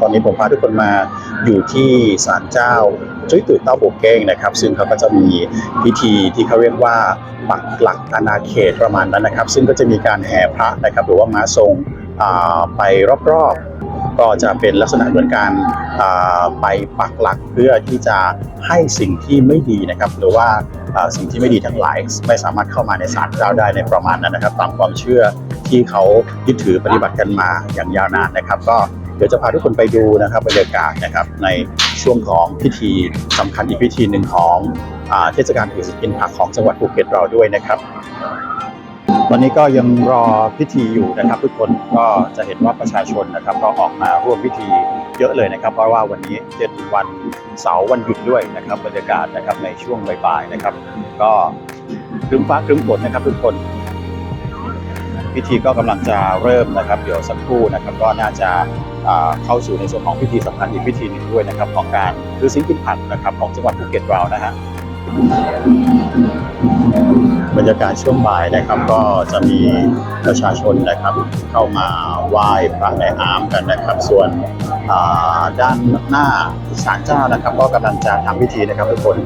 ตอนนี้ผมพาทุกคนมาอยู่ที่ศาลเจ้าจุ้ยตุ๋ยเต้าโบกเก้งนะครับ ซึ่งเขาก็จะมีพิธีที่เขาเรียกว่าปักหลักอาณาเขตประมาณนั้นนะครับ ซึ่งก็จะมีการแห่พระนะครับ หรือว่าม้าทรงไปรอบๆ ก็จะเป็นลักษณะเหมือนการไปปักหลักเพื่อที่จะให้สิ่งที่ไม่ดีนะครับ หรือว่าสิ่งที่ไม่ดีทั้งหลาย ไม่สามารถเข้ามาในศาลเจ้าได้ในประมาณนั้นนะครับ ตามความเชื่อที่เขายึดถือปฏิบัติกันมาอย่างยาวนานนะครับ ก็ เดี๋ยวจะพาทุกคนไปดูนะครับบรรยากาศนะครับในช่วงของพิธีสำคัญอีกพิธีหนึ่งของอเทศกาลถือศีลกินผักของจังหวัดภูเก็ตเราด้วยนะครับตอนนี้ก็ยังรอพิธีอยู่นะครับทุกคนก็จะเห็นว่าประชาชนนะครับก็ออกมาร่วมพิธีเยอะเลยนะครับ เพราะว่าวันนี้เป็นวันเสาร์วันหยุดด้วยนะครับบรรยากาศนะครับในช่วงบ่ายๆนะครับ ก็ครึ้มฟ้าครึ้มฝนนะครับทุกคน พิธีก็กำลังจะเริ่มนะครับ เดี๋ยวสักครู่นะครับ ก็น่าจะ เข้าสู่ในส่วนของพิธีสำคัญอีกพิธีหนึ่งด้วยนะครับ ของการคือสิงกินผักนะครับของจังหวัดภูเก็ตเรานะฮะบรรยากาศช่วงบ่ายนะครับก็จะมีประชาชนนะครับเข้ามาไหว้พระในอามกันนะครับ ส่วนด้านหน้าศาลเจ้านะครับ ก็กำลังจะทำพิธีนะครับทุกคน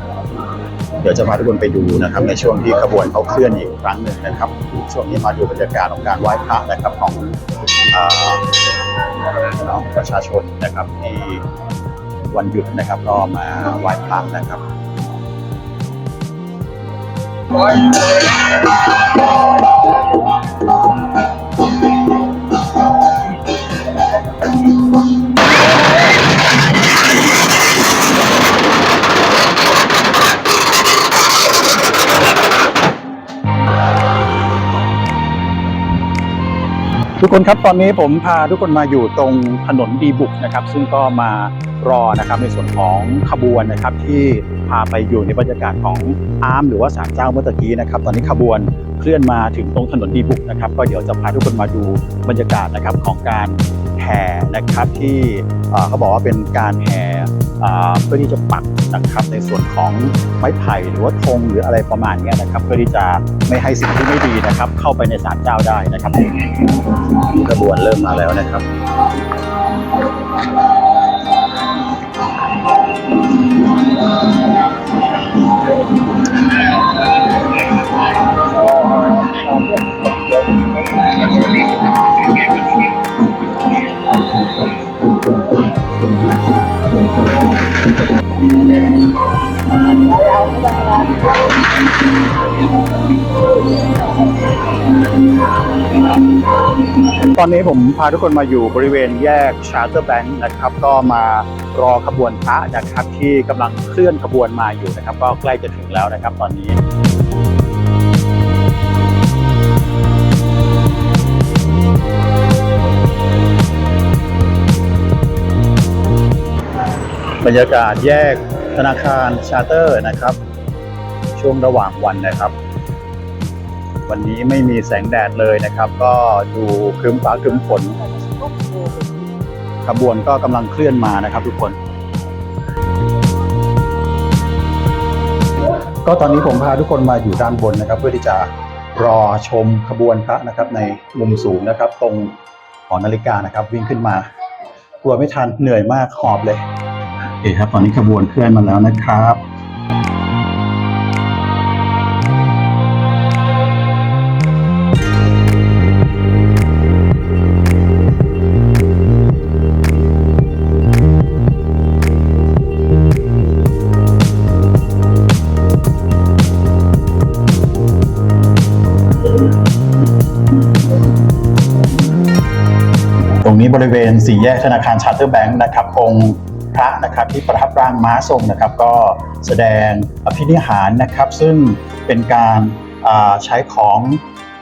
เดี๋ยวจะพาทุกคนไปดูนะครับในช่วงที่ขบวนเขาเคลื่อนอีกครั้งหนึ่งนะครับ ช่วงนี้มาดูบรรยากาศของการไหว้พระนะครับของอ่าน้องประชาชนนะครับที่วันหยุดนะครับก็มาไหว้พระนะครับ ทุกคนครับตอนนี้ผมพาทุกคนมาอยู่ตรงถนนดีบุกนะครับ ซึ่งก็มารอนะครับในส่วนของขบวนนะครับที่พาไปอยู่ในบรรยากาศของอาร์มหรือว่าศาลเจ้าเมื่อกี้นะครับ ตอนนี้ขบวนเคลื่อนมาถึงตรงถนนดีบุกนะครับ ก็เดี๋ยวจะพาทุกคนมาดูบรรยากาศนะครับของการแห่นะครับที่เขาบอกว่าเป็นการแห่ เพื่อที่จะปักนะครับในส่วนของไม้ไผ่หรือว่าธงหรืออะไรประมาณนี้นะครับ เพื่อที่จะไม่ให้สิ่งที่ไม่ดีนะครับ เข้าไปในศาลเจ้าได้นะครับกระบวนเริ่มมาแล้วนะครับ ตอนนี้ผมพาทุกคนมาอยู่บริเวณแยกชาร์เตอร์แบงค์นะครับ ก็มารอขบวนพระนะครับที่กำลังเคลื่อนขบวนมาอยู่นะครับ ก็ใกล้จะถึงแล้วนะครับตอนนี้บรรยากาศแยกธนาคารชาร์เตอร์นะครับ ช่วงระหว่างวันนะครับ วันนี้ไม่มีแสงแดดเลยนะครับ ก็ดูครึ้มฟ้าครึ้มฝนขบวนก็กำลังเคลื่อนมานะครับ ทุกคน ก็ตอนนี้ผมพาทุกคนมาอยู่ด้านบนนะครับ เพื่อที่จะรอชมขบวนพระนะครับ ในมุมสูงนะครับ ตรงหอนาฬิกานะครับ วิ่งขึ้นมากลัวไม่ทันเหนื่อยมากหอบเลยโอเคครับ ตอนนี้ขบวนเคลื่อนมาแล้วนะครับ ตรงนี้บริเวณสี่แยกธนาคารชาร์เตอร์แบงค์นะครับองค์พระนะครับที่ประทับร่างม้าทรงนะครับ ก็แสดงอภินิหารนะครับ ซึ่งเป็นการใช้ของ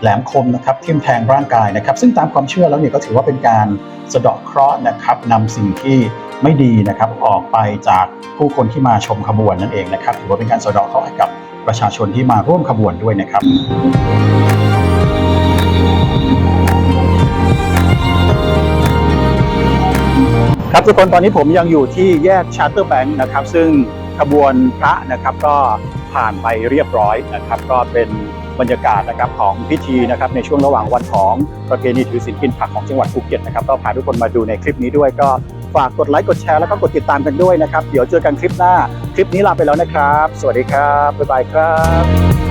แหลมคมนะครับทิ่มแทงร่างกายนะครับ ซึ่งตามความเชื่อแล้วเนี่ยก็ถือว่าเป็นการสะเดาะเคราะห์นะครับนำสิ่งที่ไม่ดีนะครับออกไปจากผู้คนที่มาชมขบวนนั่นเองนะครับถือว่าเป็นการสะเดาะเคราะห์ให้กับประชาชนที่มาร่วมขบวนด้วยนะครับ ครับทุกคนตอนนี้ผมยังอยู่ที่แยกชาร์เตอร์แบงค์นะครับ ซึ่งขบวนพระนะครับก็ผ่านไปเรียบร้อยนะครับ ก็เป็นบรรยากาศนะครับของพิธีนะครับในช่วงระหว่างวันของประเพณีถือศีลกินผักของจังหวัดภูเก็ตนะครับก็พาทุกคนมาดูในคลิปนี้ด้วยก็ฝากกดไลค์กดแชร์แล้วก็กดติดตามกันด้วยนะครับ เดี๋ยวเจอกันคลิปหน้า คลิปนี้ลาไปแล้วนะครับ สวัสดีครับบ๊ายบายครับ